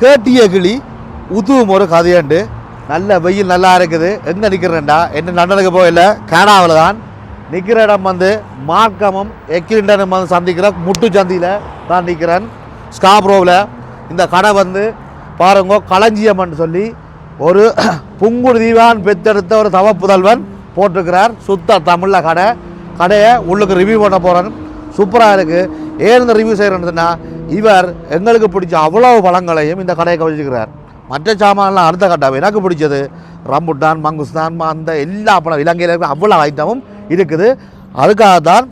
கேட்டிய கிளி உதுவும் ஒரு கதையாண்டு. நல்ல வெயில் நல்லா இருக்குது. எங்கே நிற்கிறேன்டா என்ன லண்டனுக்கு போயில கேனாவில் தான். நிற்கிற இடம் வந்து மார்க்கமும் எக்கிலிண்டனும் வந்து சந்திக்கிற முட்டு சந்தியில் தான் நிற்கிறேன் ஸ்காப்ரோவில் இந்த கடை வந்து பாருங்க களஞ்சியம்னு சொல்லி ஒரு புங்குடு தீவான் பெத்தெடுத்த ஒரு தவ புதல்வன் போட்டிருக்கிறார். சுத்த தமிழில் கடை. கடையை உள்ளுக்கு ரிவ்யூ பண்ண போகிறேன் சூப்பராக இருக்குது ஏன் இந்த ரிவ்யூ செய்கிறேன்னா இவர் எங்களுக்கு பிடிச்ச அவ்வளவு பழங்களையும் இந்த கடையை கவனிச்சுக்கிறார் மற்ற சாமான்லாம் அடுத்த கட்டம் எனக்கு பிடிச்சது ரம்புட்டான் மங்குஸ்தான் அந்த எல்லா பழம் இலங்கையில் இருக்கிற அவ்வளோ ஐட்டமும் இருக்குது. அதுக்காக தான்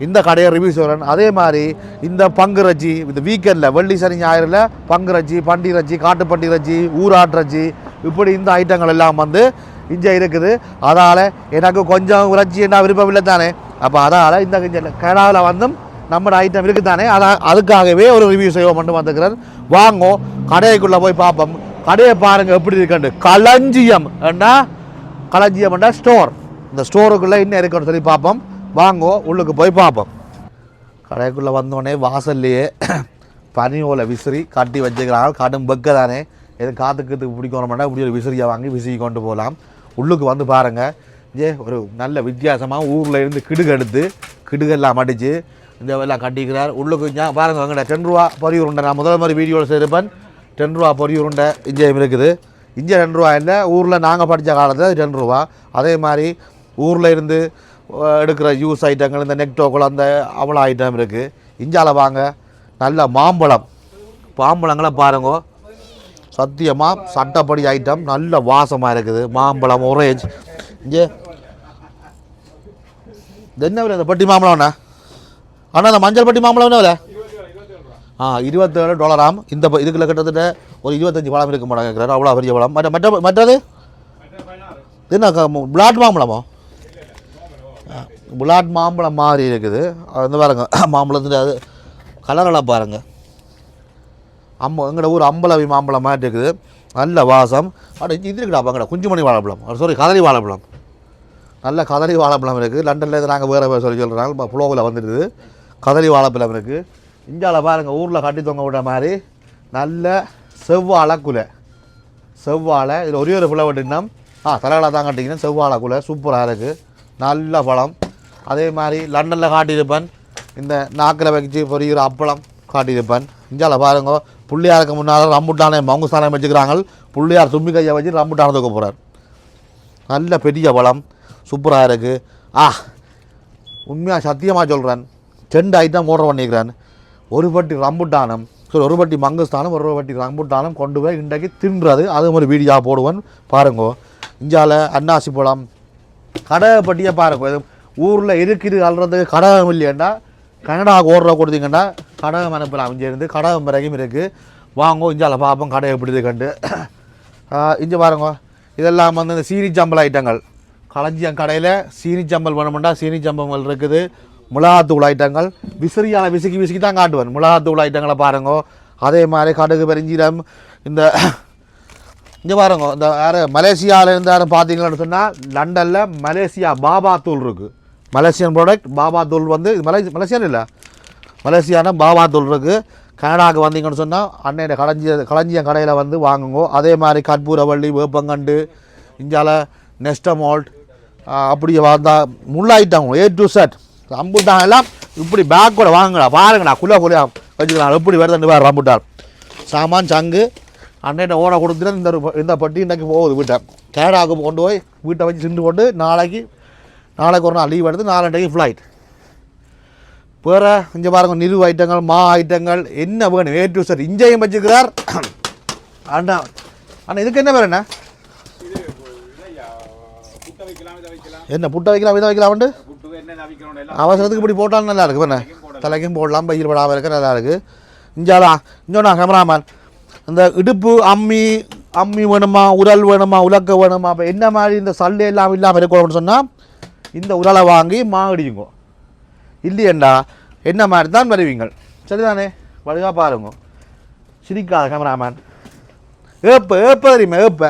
இந்த கடையை ரிவ்யூ சொல்கிறேன் அதே மாதிரி இந்த பங்குறச்சி இந்த வீக்கெண்டில் வெள்ளி சனி ஞாயிறில் பங்குறச்சி பண்டிரச்சி காட்டு பண்டிரச்சி ஊராட்டுறச்சி இப்படி இந்த ஐட்டங்கள் எல்லாம் வந்து இங்கே இருக்குது. அதால் எனக்கு கொஞ்சம் உரைச்சி என்ன விருப்பம் இல்லை தானே அப்போ அதால் இந்த இங்கே கடாவில் வந்தும் நம்ம ஐட்டம் இருக்குதானே? அதான் அதுக்காகவே ஒரு ரிவ்யூ செய்வோம் மட்டும் வந்துக்கிறார் வாங்கோ கடைக்குள்ளே போய் பார்ப்போம். கடையை பாருங்கள் எப்படி இருக்குன்னு களஞ்சியம். என்ன களஞ்சியம்னா ஸ்டோர் இந்த ஸ்டோருக்குள்ளே இன்னும் இருக்குன்னு சொல்லி பார்ப்போம். வாங்கோ உள்ளுக்கு போய் பார்ப்போம். கடைக்குள்ளே வந்தோடனே வாசல்லையே பனி ஓலை விசிறி கட்டி வச்சுக்கிறாங்க. கடும் பக்க தானே எதுவும் காத்துக்கிறதுக்கு பிடிக்கணும்னா இப்படி ஒரு விசிறியை வாங்கி விசிறி கொண்டு போகலாம். உள்ளுக்கு வந்து பாருங்கள் ஏ ஒரு நல்ல வித்தியாசமாக ஊரில் இருந்து கிடுகு எடுத்து கிடுகெல்லாம் அடித்து இந்த எல்லாம் கட்டிக்கிறார். உள்ளுக்கு பாருங்க வாங்கடா. டென் ரூபா பொறி உருண்டை. நான் முதல் மாதிரி வீடியோவில் செய்திருப்பேன். டென் ரூபா பொறி உருண்டை இங்கேயும் இருக்குது. இங்கே ரெண்டு ரூபா இல்லை. ஊரில் நாங்கள் படித்த காலத்தில் டென் ரூபா. அதே மாதிரி ஊரில் இருந்து எடுக்கிற ஜூஸ் ஐட்டங்கள் இந்த நெக்டோக்குள் அந்த அவ்வளோ ஐட்டம் இருக்குது இஞ்சால வாங்க. நல்ல மாம்பழம். மாம்பழங்களை பாருங்க. சத்தியமாக சட்டப்படி ஐட்டம் நல்ல வாசமாக இருக்குது. மாம்பழம் ஒரேஞ்ச் இங்கே. என்ன விலை? இந்த பட்டி மாம்பழம்ண்ணா அண்ணா அந்த மஞ்சள் பட்டி மாம்பழம் என்ன விலை? ஆ இருபத்தேழு டாலராம் இந்த இதுக்குள்ள கிட்டத்தட்ட ஒரு இருபத்தஞ்சி பழம் இருக்க மாட்டாங்க கேட்குறாரு அவ்வளோ பெரிய பழம். மற்ற மற்ற மற்றது? என்ன பிளாட் மாம்பழமோ? புலாட் மாம்பழம் மாதிரி இருக்குது. அது வந்து பாருங்க மாம்பழத்துல அது கலரெல்லாம் பாருங்க. அம்ம எங்களோட ஊர் அம்பலவி மாம்பழம் மாதிரி இருக்குது. நல்ல வாசம். அட இது இருக்குடா அங்கடா குஞ்சுமணி வாழைப்பழம். சாரி கதறி வாழைப்பழம். நல்ல கதறி வாழைப்பழம் இருக்குது லண்டனில் இருந்து நாங்கள் வேறு வேறு சொல்லி சொல்கிறாங்க இப்போ புலோவில் வந்துடுது கதறி வாழைப்பழம் இருக்குது இந்தியாவில் பாருங்கள் ஊரில் கட்டி தொங்க விட்ட மாதிரி நல்ல செவ்வாழை குலை. செவ்வாழை இதில் ஒரே ஒரு பிள்ளை விட்டுனா ஆ தலைகளை தான் கட்டிங்கன்னா செவ்வாழை குலை சூப்பராக இருக்குது நல்ல பழம். அதே மாதிரி லண்டனில் காட்டியிருப்பேன். இந்த நாக்கில் வச்சு பொரியிற அப்பளம் காட்டியிருப்பேன். இஞ்சால பாருங்க புள்ளியாருக்கு முன்னால் ரம்புட்டானை மங்குஸ்தானம் வச்சுக்கிறாங்க. புள்ளியார் தும்பி கையை வச்சு ரம்புட்டானை தூக்க போகிறார் நல்ல பெரிய பழம். சூப்பராக இருக்குது ஆ உண்மையாக சத்தியமாக சொல்கிறேன் டென்ட் ஆகி தான் மோட்ரு பண்ணிக்கிறேன் ஒரு பட்டி ரம்புட்டானம். சரி ஒரு பட்டி மங்கஸ்தானம் ஒரு பட்டி ரம்புட்டானம் கொண்டு போய் இன்றைக்கு தின்றது. அது மாதிரி வீடியோ போடுவேன். பாருங்கோ. இஞ்சால அன்னாசி பழம் கடை பட்டியை பாருங்க. ஊரில் இருக்குது அல்றதுக்கு கடகம் இல்லையாண்டா. கனடாவுக்கு ஓடுற கொடுத்தீங்கன்னா கடகம் அனுப்பலாம். இங்கேருந்து கடகம் வரைக்கும் இருக்குது வாங்கோ இஞ்சால பார்ப்போம் கடை எப்படி இருக்குன்ட்டு இங்கே பாருங்க. இதெல்லாம் வந்து இந்த சீனி ஜம்பல் ஐட்டங்கள். களஞ்சியம் கடையில் சீனி ஜம்பல் வேணுமெண்டா சீனி சம்பல் இருக்குது. மிளகாத்தூள் ஐட்டங்கள் விசிறியால் விசுக்கி விசுக்கி தான் காட்டுவேன் மிளகாத்தூள் ஐட்டங்களை பாருங்க அதே மாதிரி கடுகு பெருஞ்சீரம் இந்த இங்கே பாருங்க இந்த யார் மலேசியாவில் இருந்து யாரும் பார்த்தீங்கன்னு சொன்னால் லண்டனில் மலேசியா பாபா தூள் இருக்குது மலேசியன் ப்ராடக்ட் பாபா தூள் வந்து இது மலே மலேசியன் இல்லை மலேசியான பாபா தூள் இருக்குது கனடாவுக்கு வந்தீங்கன்னு சொன்னால் அன்னையோட களஞ்சிய களஞ்சியம் கடையில் வந்து வாங்குங்க அதே மாதிரி கற்பூரவள்ளி வேப்பங்கண்டு இஞ்சால நெஸ்டமால்ட் அப்படி வந்தால் முள்ளாயிட்டாங்க item A to Z rambutan எல்லாம் இப்படி பேக்கோட வாங்கடா பாருங்கடா குள்ள குள்ள வச்சுக்கலாம் எப்படி வருதுன்னு பாரு ரம்புட்டான். சாமான் சங்கு அன்னைட்ட ஓட கொடுத்துட்டு இந்த இந்த பட்டி இன்றைக்கு போகுது வீட்டை. கேடாவுக்கு கொண்டு போய் வீட்டை வச்சு சிண்டு கொண்டு நாளைக்கு நாளைக்கு ஒரு நாள் லீவ் எடுத்து நாலண்டைக்கு ஃப்ளைட் வேறு இங்கே பாருங்க நிறு ஐட்டங்கள் மா ஐட்டங்கள் என்ன வேணும் ஏ டு சார் இஞ்சையும் வச்சுக்கிறார். அண்ணா அண்ணா இதுக்கு என்ன வேறு என்ன இது இல்லையா புட்டை வைக்கலாம் இதை வைக்கலாம் என்ன புட்டை வைக்கலாம் இதை எல்லாம் அவசரத்துக்கு இப்படி போட்டாலும் நல்லா இருக்கு என்ன? தலைக்கும் போடலாம் பையில் படாமல் இருக்க நல்லா இருக்கு. இஞ்சாலா இஞ்சோண்ணா கேமராமேன் இந்த இடுப்பு அம்மி அம்மி வேணுமா உரல் வேணுமா உலக்க வேணுமா அப்போ என்ன மாதிரி இந்த சல்லு எல்லாம் இல்லாமல் இருக்கணும்னு சொன்னால் இந்த உரலை வாங்கி மா அடியுங்க இல்லையண்டா என்ன மாதிரி தான் வருவீங்க சரிதானே? வழியாக பாருங்க. சிரிக்காத கேமராமேன் ஏப்ப ஏப்ப தெரியுமா ஏப்ப?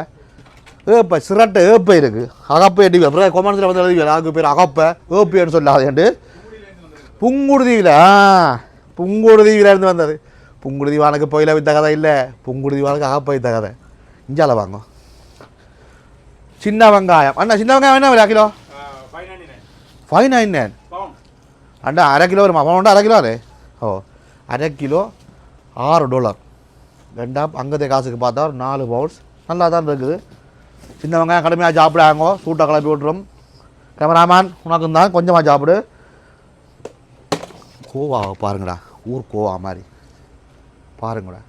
ஏப்ப சிரட்டை ஏப்ப இருக்கு. அகப்பை அடி அப்புறம் கொமன்ஸில் வந்து எழுதி அதுக்கு பேர் அகப்பை ஏப்பின்னு சொல்லாதேண்டு புங்குடுதீவில் ஆ இருந்து வந்தது. புங்குடுதி வானுக்கு போயில வித்த கதை இல்லை. புங்குடுதி வானுக்கு அகப்ப வித்த கதை. இஞ்சால வாங்க. சின்ன வெங்காயம். அண்ணா சின்ன வெங்காயம் என்ன விலை? கிலோ? ஃபைவ் நைன் நைன் அண்டா அண்ணா அரை கிலோ வருமா? பவுண்டா அரை கிலோ அது? ஓ அரை கிலோ ஆறு டாலர் ரெண்டாம் அங்கத்தை காசுக்கு பார்த்தா ஒரு நாலு பவுல்ஸ் நல்லா தான் இருக்குது. சின்ன வெங்காயம் கடுமையாக சாப்பிடாங்க சூட்டை கிளப்பி விட்டுரும். கேமராமேன் உனக்கு தான் கொஞ்சமாக சாப்பிடு. கோவா பாருங்கடா. ஊர் கோவா மாதிரி. பாருங்கடா.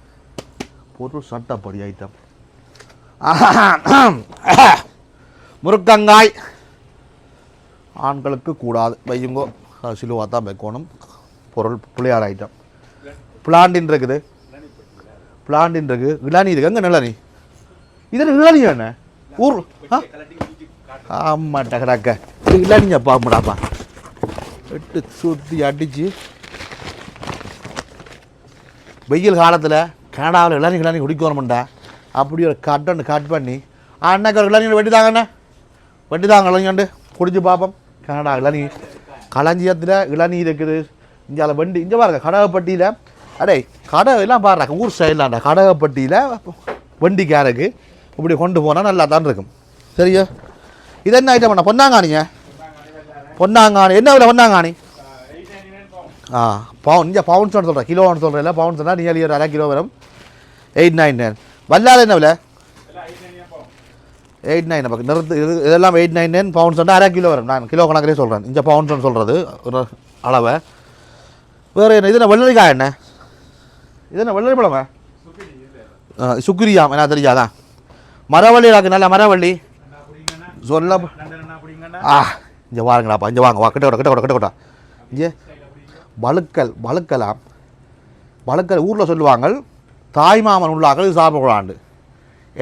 பொருள் சட்டப்படி ஐட்டம் முருக்கங்காய். ஆண்களுக்கு கூடாது. வையுங்கோ. சிலுவாக தான் வைக்கணும். பொருள் பிள்ளையார் ஐட்டம் பிளாண்டின் இருக்குது. பிளாண்டின் இருக்குது. இளநீ இருக்குது அங்கே நிலநீ? இதில் இளநீ என்ன ஊர் ஆ? ஆமாட்டா கடாக்க இது இளநீங்க பாம்புடாப்பா. சுற்றி அடிச்சு. வெயில் காலத்தில் கனடாவில் இளநீ குடிக்க குடிக்கணும்டா. அப்படி ஒரு கட்டன்னு கட் பண்ணி அன்னைக்கு ஒரு இளநீ வெட்டி தாங்கண்ணே வெட்டி தாங்க இளநீண்டு குடிச்சு பார்ப்போம் கனடா இளநீ. களஞ்சியத்தில் இளநீ இருக்குது. இங்கே வண்டி இங்கே பாருங்க கடகப்பட்டியில் அடே கடை எல்லாம் பாருங்க ஊர் சைட்லாண்டா கடகப்பட்டியில் வண்டி கேரக்கு இப்படி கொண்டு போனால் நல்லா தான் இருக்கும். சரியா? இது என்ன ஐட்டம் பண்ண பொன்னாங்கானிங்க பொன்னாங்கானி என்ன விலை பொன்னாங்காணி? பவுன் ஆ பவுன். இங்கே பவுன்ஸ் சொல்கிறேன் கிலோன்னு சொல்கிறேன் இல்லை பவுன் சொன்னால் நியர்லி ஒரு அரை கிலோ வரும். எயிட் நைன் நைன் வல்லாத என்ன விலை? எயிட் நைன் நமக்கு பக்கம் நிறுத்து இது இதெல்லாம் எயிட் நைன் நைன் பவுன்ஸ் அரை கிலோ வரும். நான் கிலோ கணக்கிலே சொல்கிறேன் இந்த பவுன்ஸ்னு சொல்கிறது ஒரு அளவை. வேறு என்ன? இது என்ன வெள்ளரிக்காய் என்ன? இது என்ன வெள்ளரி பழமா? சுப்பிடி சுக்ரியாம் என்ன தெரியாதான் மரவள்ளி இருக்கு நல்ல மரவள்ளி. சொல்ல ஆ இங்கே வாருங்களாப்பா இங்கே வாங்க வா கிட்ட கூட கிட்ட கூட கிட்ட கூட. இங்கே வழுக்கல் வழுக்கலாம். வழுக்கல் ஊரில் சொல்லுவாங்க தாய்மாமன் உள்ளாக்கள் இது சாப்பிடக்கூடாண்டு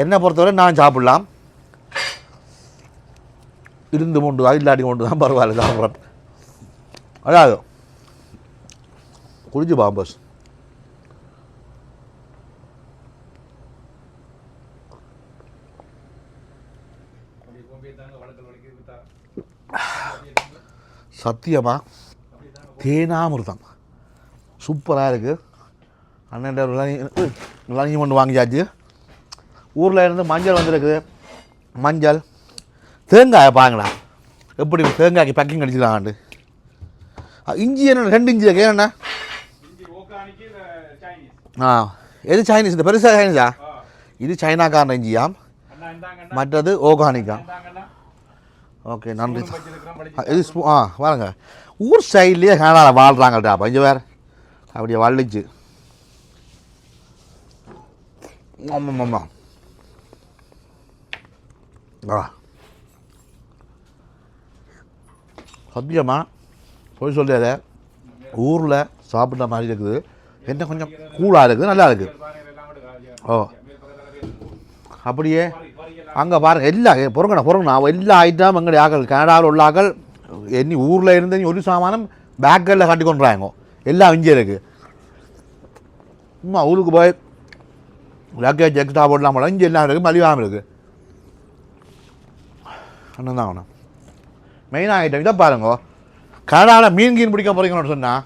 என்னை பொறுத்தவரை நான் சாப்பிடலாம். இருந்து கொண்டு தான் இல்லாட்டி கொண்டு தான் பரவாயில்ல சாப்பிட்றேன். அதாவது குளிச்சு பாம்பஸ். சத்தியமா? தேனாமிர்தம். சூப்பராக இருக்குது அண்ணன் விளங்கி கொண்டு வாங்கியாச்சு. ஊரில் இருந்து மஞ்சள் வந்திருக்குது. மஞ்சள். தேங்காயை பாருங்கடா. எப்படி தேங்காய்க்கு பேக்கிங் அடிச்சுக்கலாண்டு இஞ்சி என்ன ரெண்டு இஞ்சி இருக்கு. ஆ எது சைனீஸ் இந்த பெருசாக சைனீஸா இது சைனாக்காரன் இஞ்சியாம் மற்றது இந்தாங்கண்ணா ஓகே நன்றி. இது ஆ பாருங்க ஊர் சைட்லேயே கனடாவில் வாழ்கிறாங்கடா கொஞ்சம் வேறு. அப்படியே வள்ளிச்சு. ஆமாம் ஆமாம் ஆ. சத்தியமா போய் சொல்லாத ஊரில் சாப்பிட்ற மாதிரி இருக்குது. என்ன கொஞ்சம் கூலாக இருக்குது நல்லா இருக்குது. ஓ. அப்படியே அங்கே பாருங்கள் எல்லா பொறுங்கண்ணா பொறுங்கண்ணா எல்லா ஐட்டம் எங்களுடைய ஆக்கள் கனடாவில் உள்ள ஆக்கள் எண்ணி ஊரில் இருந்து ஒரு சாமானம் பேக்கரில் கட்டி கொண்டுறாங்க. எல்லாம் இங்கே இருக்குது சும்மா ஊருக்கு போய் லக்கேஜ் எக்ஸ்ட்ரா போடலாம் போடலாம் இங்கே எல்லாம் இருக்குது மலிவாமல் இருக்குது அண்ணன் தான் வேணும் மெயினாக ஐட்டம் இதை பாருங்க. கனடாவில் மீன் கீன் பிடிக்க போகிறீங்கன்னு சொன்னால்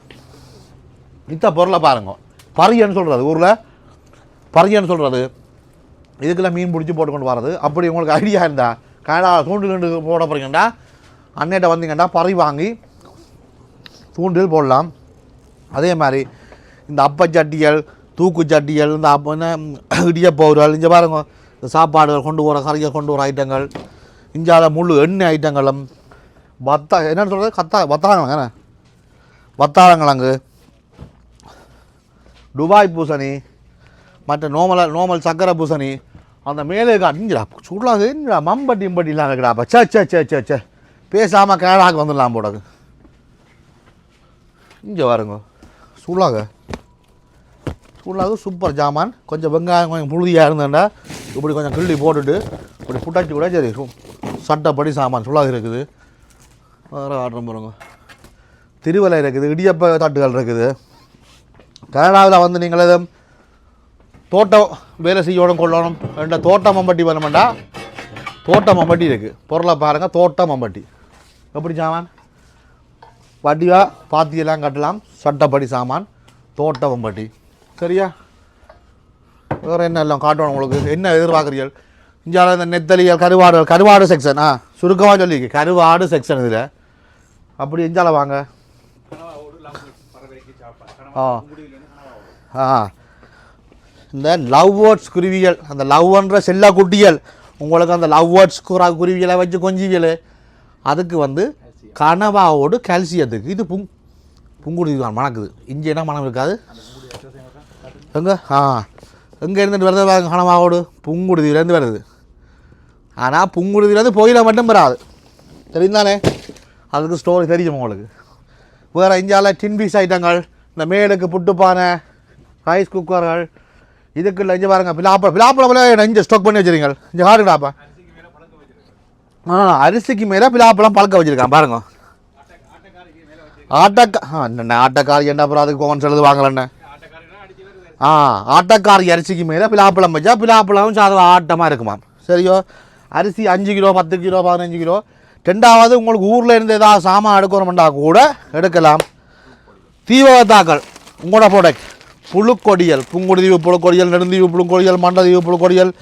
இத்த பொருளை பாருங்க. பரியன்னு சொல்கிறது ஊரில். பரியன்னு சொல்கிறது இதுக்கெல்லாம் மீன் பிடிச்சி போட்டு கொண்டு வரது அப்படி உங்களுக்கு ஐடியா இருந்தா கனடா தூண்டில் ரெண்டு போட போகிறீங்கண்டா அன்னையிட்ட வந்தீங்கன்னா பறி வாங்கி தூண்டில் போடலாம். அதே மாதிரி இந்த அப்பச்சட்டிகள் தூக்கு சட்டியல் இந்த அப்போ என்ன இடியப்பவுர்கள் இங்கே பாருங்க இந்த சாப்பாடுகள் கொண்டு வர கறியை கொண்டு வர ஐட்டங்கள் இஞ்சாத முழு எண்ணெய் ஐட்டங்களும் வத்தா என்னென்னு சொல்கிறது கத்தா வத்தாரங்கிழங்கு என்ன வத்தாரங்களாங்க துபாய் பூசணி மற்ற நோமலாக நோமல் சக்கரை பூசணி அந்த மேலே அடிஞ்சிடா சுடலாம் என்னடா மம்பட்டி இம்பட்டிலாம் இருக்கடாப்பா சே சே சே சே சே. பேசாமல் கேடாக்கு வந்துடலாம் போடக்கு இங்கே பாருங்க. சுடலாங்க சுடலாக சூப்பர் ஜாமான். கொஞ்சம் வெங்காயம் கொஞ்சம் புழுதியாக இருந்தேன்டா இப்படி கொஞ்சம் கிள்ளி போட்டுட்டு இப்படி புட்டாச்சி கூட சரி சு- சட்டப்படி சாமான் சூளாக இருக்குது. வேறு ஆர்டர் பாருங்க. திருவலை இருக்குது இடியப்ப தட்டுகள் இருக்குது. கனடாவில் வந்து நீங்கள் எதுவும் தோட்டம் வேலை செய்யணும் கொள்ளணும். ரெண்ட தோட்டம் மம்பட்டி வேணுமெண்டா தோட்டம் மம்பட்டி இருக்குது பொருளை பாருங்கள் தோட்டம் மம்பட்டி. எப்படி சாமான்? வட்டியாக பாத்தியெல்லாம் கட்டலாம். சட்டப்படி சாமான் தோட்டம் மம்பட்டி. சரியா? வேறு என்ன எல்லாம் காட்டணும் உங்களுக்கு? என்ன எதிர்பார்க்குறீர்கள்? இந்தியாவில் இந்த நெத்தலியல் கருவாடு கருவாடு செக்ஷன் ஆ சுருக்கமாக சொல்லி கருவாடு செக்ஷன் இதில். அப்படி இந்தியாவில் வாங்க. ஆ. ஆ. இந்த லவ் வேர்ட்ஸ் குருவியல் அந்த லவ்ன்ற செல்ல குட்டியல் உங்களுக்கு அந்த லவ் வேர்ட்ஸ் குரா குருவியலை வச்சு கொஞ்சிவியல். அதுக்கு வந்து கனவாவோடு கால்சியத்துக்கு இது புங் புங்குடுதி தான் மணக்குது. இஞ்சி என்ன மனம் இருக்காது? எங்கே? ஆ. எங்கே இருந்துட்டு வருது பாருங்க கனவாவோடு. புங்குடுதியிலேருந்து வருது. ஆனால் புங்குடுதியிலேருந்து போயில மட்டும் வராது. தெரியுந்தானே? அதுக்கு ஸ்டோரி தெரியும் உங்களுக்கு. வேறு இந்தியாவில் டின்பீஸ் ஐட்டங்கள் இந்த மேலுக்கு புட்டுப்பானை ரைஸ் குக்கர்கள் இதுக்குள்ள இங்கே பாருங்க பிலாப்பழம் பிலாப்பழம் இங்கே ஸ்டாக் பண்ணி வச்சுருங்க இங்கே பாருங்கடாப்பா ஆ அரிசிக்கு மேலே பிலாப்பழம் பழக்க வச்சுருக்கான் பாருங்க. ஆட்டக்கா ஆ என்ன ஆட்டக்காரி என்ன அப்புறம் அதுக்கு கோவன் செலுது வாங்கலண்ணே ஆ ஆட்டக்காரி அரிசிக்கு மேலே பிலாப்பழம் வச்சா பிலாப்பழம் சாதம் ஆட்டமாக இருக்குமா? சரியோ? அரிசி அஞ்சு கிலோ பத்து கிலோ பதினஞ்சு கிலோ. ரெண்டாவது உங்களுக்கு ஊரில் இருந்து ஏதாவது சாமான் எடுக்கணும்னா கூட எடுக்கலாம். தீவிரத்தாக்கள் உங்களோட ப்ராடக்ட் புழுக்கொடியல் புங்குடுதீவு புழுக்கொடியல் நெடுந்தீவு புழுக்கொடியல் மண்டதீவு புழுக்கொடியல்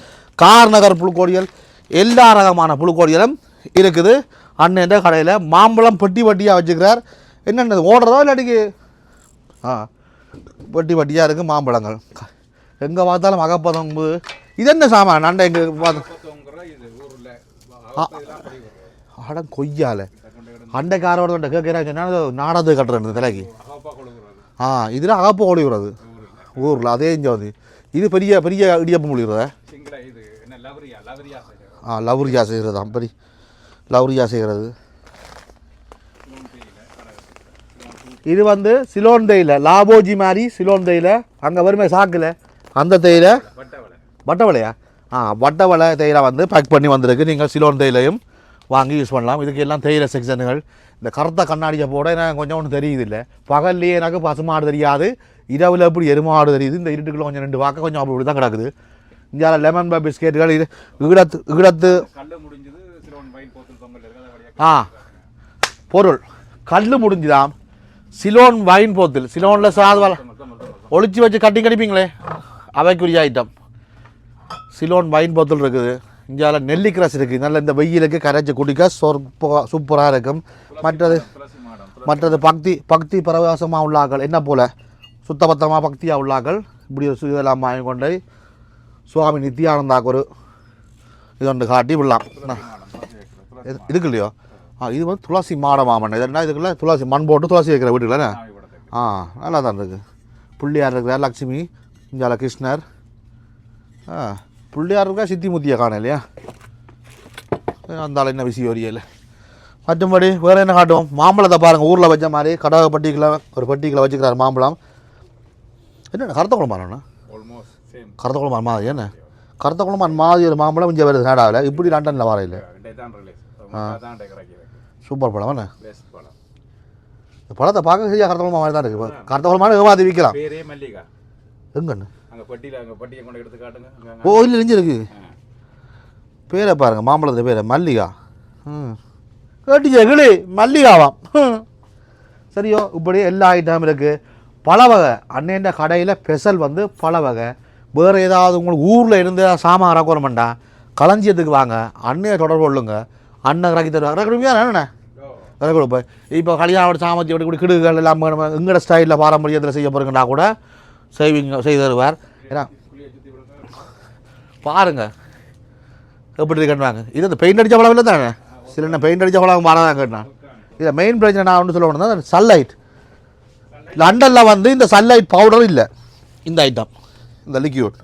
கார்நகர் புழுக்கொடியல் எல்லா ரகமான புழுக்கொடியலும் இருக்குது. அண்ணன் கடையில் மாம்பழம் பெட்டி வட்டியாக வச்சுக்கிறார். என்னென்னது ஓடுறதோ இல்லாட்டிக்கு ஆ பெட்டி வட்டியாக இருக்குது மாம்பழங்கள். எங்கே பார்த்தாலும் அகப்பதம்பு. இது என்ன சாமான்? நண்டை எங்கே பார்த்து அட கொய்யால. அண்டைக்காரோட கேட்குறாங்க சொன்னா நாடது கட்டுறது தலைக்கு? ஆ இதில் அகப்பு ஓடி விடுறது ஊர்ல அதே இங்கே வந்து. இது பெரிய பெரிய இடியப்பம் முடிகிறத ஆ லவுரியா செய்கிறது தான். பெரிய லவுரியா செய்கிறது இது வந்து சிலோன் தேயிலை லாபோஜி மாதிரி சிலோன் தேயிலை அங்கே வருமே சாக்கில்? அந்த தேயிலை? வட்டவலை வட்டவலையா ஆ வட்டவலை தேயிலை வந்து பேக் பண்ணி வந்திருக்கு. நீங்கள் சிலோன் தேயிலையும் வாங்கி யூஸ் பண்ணலாம். இதுக்கு எல்லாம் தேயிலை செக்ஷனுகள் இந்த கருத்த கண்ணாடியை போட எனக்கு கொஞ்சம் ஒன்றும் தெரியுது இல்லை பகல்லையே எனக்கு பசுமாடு தெரியாது. இரவில் எப்படி எருமாடு தெரியுது? இந்த இருட்டுக்குள்ள கொஞ்சம் ரெண்டு வாக்க கொஞ்சம் அப்படி தான் கிடக்குது. இந்தியாவில் லெமன் பா பிஸ்கெட்டுகள் இது ஈடத்து ஈடத்து ஆ. பொருள். கல் முடிஞ்சுதாம் சிலோன் வைன் போத்தில். சிலோனில் சாதுவால ஒளிச்சு வச்சு கட்டி கடிப்பீங்களே அவைக்குரிய ஐட்டம் சிலோன் வைன் போத்தல் இருக்குது. இந்தியாவில் நெல்லிக்கிரஸ் இருக்குது நல்ல இந்த வெயிலுக்கு கரைச்சி குடிக்க சொற்ப சூப்பராக இருக்கும். மற்றது மற்றது பக்தி பக்தி பரவசமாக உள்ளாக்கள் என்ன போல? சுத்தபத்தமாக பக்தியாக உள்ளாக்கள் இப்படி ஒரு இதெல்லாம் வாங்கி கொண்டு போய் சுவாமி நித்யானந்தாக்கு ஒரு இது ஒன்று காட்டி விடலாம். இது- இதுக்கு இல்லையோ? ஆ இது வந்து துளசி மாடமாமன். இது என்ன இதுக்குள்ள? துளசி மண் போட்டு துளசி வைக்கிற வீட்டுக்குள்ள ஆ நல்லா தான் இருக்குது பிள்ளையார் இருக்கிறார் லக்ஷ்மி இங்கால கிருஷ்ணர். ஆ பிள்ளையார் இருக்கா சித்தி முத்தியை காண இல்லையா? அந்த என்ன விஷயம் வரியல மற்றும்படி வேறு என்ன காட்டும் மாம்பழத்தை பாருங்கள் ஊரில் வச்ச மாதிரி கடக பட்டிக்கில் ஒரு பட்டிக்கில் வச்சுக்கிறார் மாம்பழம். என்ன கருத்த குழம்பாண்ணா ஆல்மோஸ்ட் சேம் கருத்த குழம்பான் மாதிரி என்ன? கருத்த குழம்பான் மாதிரி ஒரு மாம்பழம் இங்கே வருது நாடாவில் இப்படி லண்டனில் வரையில் சூப்பர் என்ன? படம் இந்த பழத்தை பார்க்க சரியாக கருத்த குழம்பா மாதிரி தான் இருக்குது கருத்த குழம்பான ஏமாற்றி விற்கலாம். அங்க. ஓ இல்லை இருக்கு. பேரை பாருங்க மாம்பழத்து பேரை மல்லிகா. ம் கேட்டுச்சே கிளி மல்லிகாவாம். சரியோ இப்படி எல்லா ஐட்டம் இருக்குது பல வகை. அன்னைய கடையில் ஸ்பெஷல் வந்து பல வகை. வேறு ஏதாவது உங்களுக்கு ஊரில் இருந்து சாமான் இறக்குறமெண்டா களஞ்சியத்துக்கு வாங்க? அன்னையை தொடர்பு கொள்ளுங்க. அண்ணன் இறக்கி தருவாங்க இறக்குறீங்களா என்னண்ணே ஓ, விலை கொடுப்பேன் இப்போ கல்யாணம் சாமத்தி அப்படி கூட கிடுகுகள் எல்லாம் வேணும். எங்கட ஸ்டைலில் பாரம்பரியத்தில் செய்ய போகிறீங்கன்னா கூட செய்வீங்க செய்து தருவார். ஏன்னா பாருங்கள் எப்படி இருக்குன்றாங்க இது அந்த பெயிண்ட் அடித்த பழம் இல்லை தானே சில என்ன பெயிண்ட் அடித்த பழம் மாறதான் கேட்டான். இதில் மெயின் பிரச்சனை நான் ஒன்று சொல்ல வேணும் சன்லைட் லண்டனில் வந்து இந்த சன்லைட் பவுடர் இல்லை. இந்த ஐட்டம் இந்த லிக்யூட்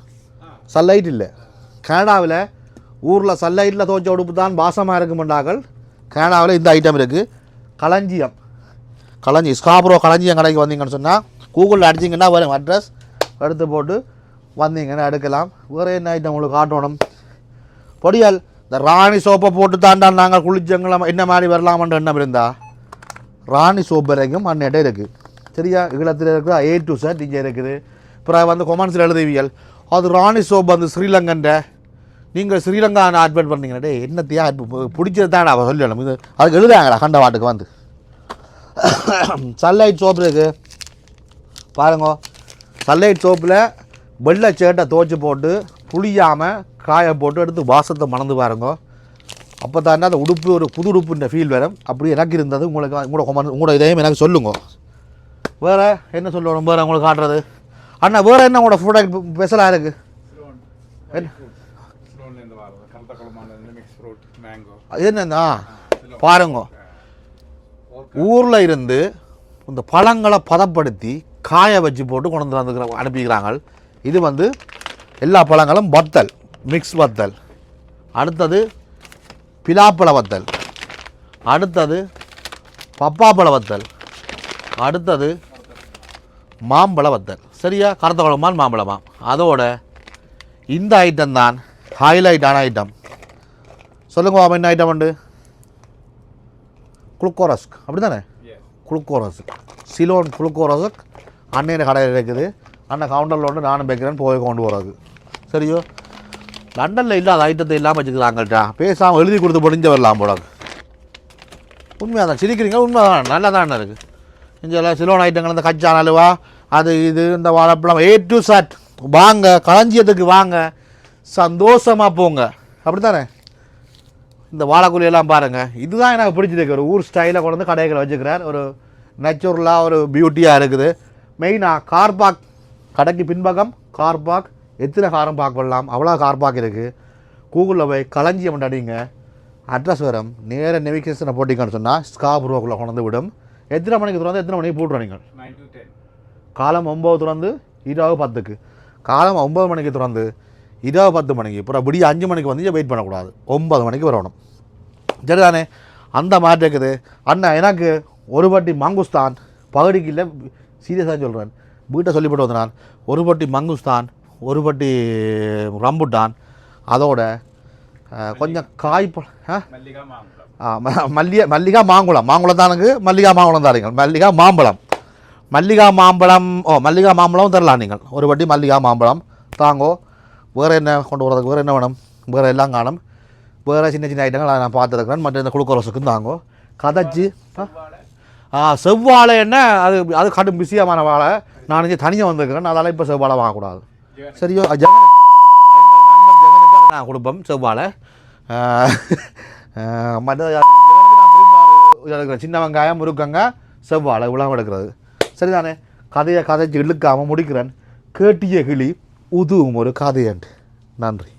சன்லைட் இல்லை. கனடாவில் ஊரில் சன்லைட்டில் துவச்ச உடுப்பு தான் வாசமாக இருக்குமெண்டார்கள் கனடாவில் இந்த ஐட்டம் இருக்குது களஞ்சியம். களஞ்சி ஸ்காப்ரோ களஞ்சியம் கடைக்கு வந்தீங்கன்னு சொன்னால் கூகுளில் அடிச்சிங்கன்னா வரும் அட்ரஸ் எடுத்து போட்டு வந்தீங்கன்னா எடுக்கலாம். வேறு என்ன ஐட்டம் உங்களுக்கு காட்டணும் பொடியால் இந்த ராணி சோப்பை போட்டு தாண்டா நாங்கள் குளிச்சங்களாம் என்ன மாதிரி வரலாமன்ற எண்ணம் இருந்தா? ராணி சோப்பு வரைக்கும் அன்னிட்ட இருக்குது சரியா? ஈழத்தில் இருக்கிற ஏ டு சார் இங்கே இருக்குது. அப்புறம் வந்து கொமான்ஸில் எழுதுவியல் அது ராணி சோப் வந்து ஸ்ரீலங்கன்ற. நீங்கள் ஸ்ரீலங்கா அட்மிட் பண்ணீங்கன்னா டே என்னத்தையா பிடிச்சது தான் அவள் சொல்லணும். இது அதுக்கு எழுதாங்கடா கண்ட வாட்டுக்கு வந்து. சன்லைட் சோப் இருக்குது பாருங்க. சன்லைட் சோப்பில் வெள்ளை சேட்டை துவச்சி போட்டு புளியாமல் காய போட்டு எடுத்து வாசத்தை மணந்து பாருங்க. அப்போ தானே அந்த உடுப்பு ஒரு புது உடுப்புன்ற ஃபீல் வரும். அப்படி எனக்கு இருந்தது உங்களுக்கு உங்களோட உங்களோட இதையும் எனக்கு சொல்லுங்க. வேறு என்ன சொல்லணும்? வேறு உங்களுக்கு காட்டுறது? அண்ணா வேறு என்ன உங்களோட ப்ராடக்ட் ஸ்பெஷலாக இருக்குது என்ன? ஸ்லோன்லேருந்து வர்றது. கருத்த குளமானது மிக்ஸ் ஃப்ரூட் மேங்கோ அது என்னன்னா பாருங்க. ஊரில் இருந்து இந்த பழங்களை பதப்படுத்தி காய வச்சு போட்டு கொண்டு வந்து அனுப்பிக்கிறாங்க. இது வந்து எல்லா பழங்களும் வத்தல் மிக்ஸ் வத்தல். அடுத்தது பிலாப்பழ வத்தல். அடுத்தது பப்பாப்பழ வத்தல். அடுத்தது மாம்பழ வத்தல் சரியா? கருத்த குழம்பான் மாம்பழமா? அதோட இந்த ஐட்டம் தான் ஹைலைட்டான ஐட்டம் சொல்லுங்க மாமா என்ன ஐட்டம் உண்டு? குளுக்கோரஸ்க். அப்படி தானே குளுக்கோரஸ்க். சிலோன் குளுக்கோரஸ்க். அண்ணன் கடையில் இருக்குது. அண்ணன் கவுண்டரில் ஒன்று நானும் வைக்கிறேன் போய் கொண்டு போகிறது சரியோ? லண்டனில் இல்லாத ஐட்டத்தை இல்லாமல் வச்சுக்கிறாங்கள்ட்டா பேசாமல் எழுதி கொடுத்து படிஞ்ச வரலாம் போடாது உண்மையாக தான் சிரிக்கிறீங்க உண்மை தான் நல்லா தான் இருக்குது இங்கே சிலோன் ஐட்டங்கள் இந்த கச்சா நலுவா அது இது இந்த வாழைப்பழம் ஏ டு சட் வாங்க களஞ்சியத்துக்கு வாங்க சந்தோஷமாக போங்க. அப்படி தானே இந்த வாழைக்குழியெல்லாம் பாருங்கள் இதுதான் எனக்கு பிடிச்சிருக்கு. ஒரு ஊர் ஸ்டைலில் கொண்டு வந்து கடைகளை வச்சுக்கிறார். ஒரு நேச்சுரலாக ஒரு பியூட்டியாக இருக்குது. மெயினாக கார் பார்க் கடைக்கு பின்பக்கம் கார் பார்க் எத்தனை காரம் பார்க் பண்ணலாம்? அவ்வளோ கார் பார்க் இருக்குது கூகுளில் போய் களஞ்சியம் அடிங்க. அட்ரஸ் வரும் நேர நெவிகேஷனை போட்டிங்கன்னு சொன்னால் ஸ்காபுரோக்குள்ளே கொண்டு வந்து விடும். எத்தனை மணிக்கு திறந்து எத்தனை மணிக்கு போட்டுருவோம் நீங்கள்? காலம் ஒம்பது திறந்து இரவு பத்துக்கு. காலம் ஒம்பது மணிக்கு திறந்து இரவு பத்து மணிக்கு. அப்புறம் விடிய அஞ்சு மணிக்கு வந்து வெயிட் பண்ணக்கூடாது. ஒன்பது மணிக்கு வரணும். சரிதானே? அந்த மாதிரி இருக்குது. அண்ணா எனக்கு ஒரு பட்டி மங்குஸ்தான் பகுதிக்கு இல்லை சீரியஸாக சொல்கிறேன் வீட்டை சொல்லிவிட்டு வந்தேன் நான். ஒரு பட்டி மங்குஸ்தான் ஒரு பட்டி ரம்புட்டான். அதோட கொஞ்சம் காய்ப்ப மல்லிகா மல்லிகா மல்லிகா மாங்குளம் மாங்குளம் தானுங்க மல்லிகா மாங்குளம் தாருங்கள் மல்லிகா மாம்பழம் மல்லிகா மாம்பழம் ஓ மல்லிகா மாம்பழம் தரலாம் நீங்கள் ஒரு வட்டி மல்லிகா மாம்பழம் தாங்கோ வேறு என்ன கொண்டு வரதுக்கு வேறு என்ன வேணும் வேறு எல்லாம் காணும் வேறு சின்ன சின்ன ஐட்டங்கள் அதை நான் பார்த்துருக்கிறேன் மற்ற இந்த குளுக்கோரஸுக்கும் தாங்கோ கதைச்சி ஆ? செவ்வாழை என்ன அது அது கடும் பிஸியமான வாழை நான் இங்கே தனியாக வந்திருக்கிறேன் அதால் இப்போ செவ்வாழை வாங்கக்கூடாது சரியோ ஜெகனுக்கு நண்பன் ஜெகனுக்கு நான் கொடுப்போம் செவ்வாழை மற்ற சின்ன வெங்காயம் முருக்கங்க செவ்வாழை உலகம் எடுக்கிறது. சரிதானே? கதையை கதைச்சு இழுக்காமல் முடிக்கிறேன். கேட்டிய கிளி உதுவும் ஒரு கதையண்டு. நன்றி.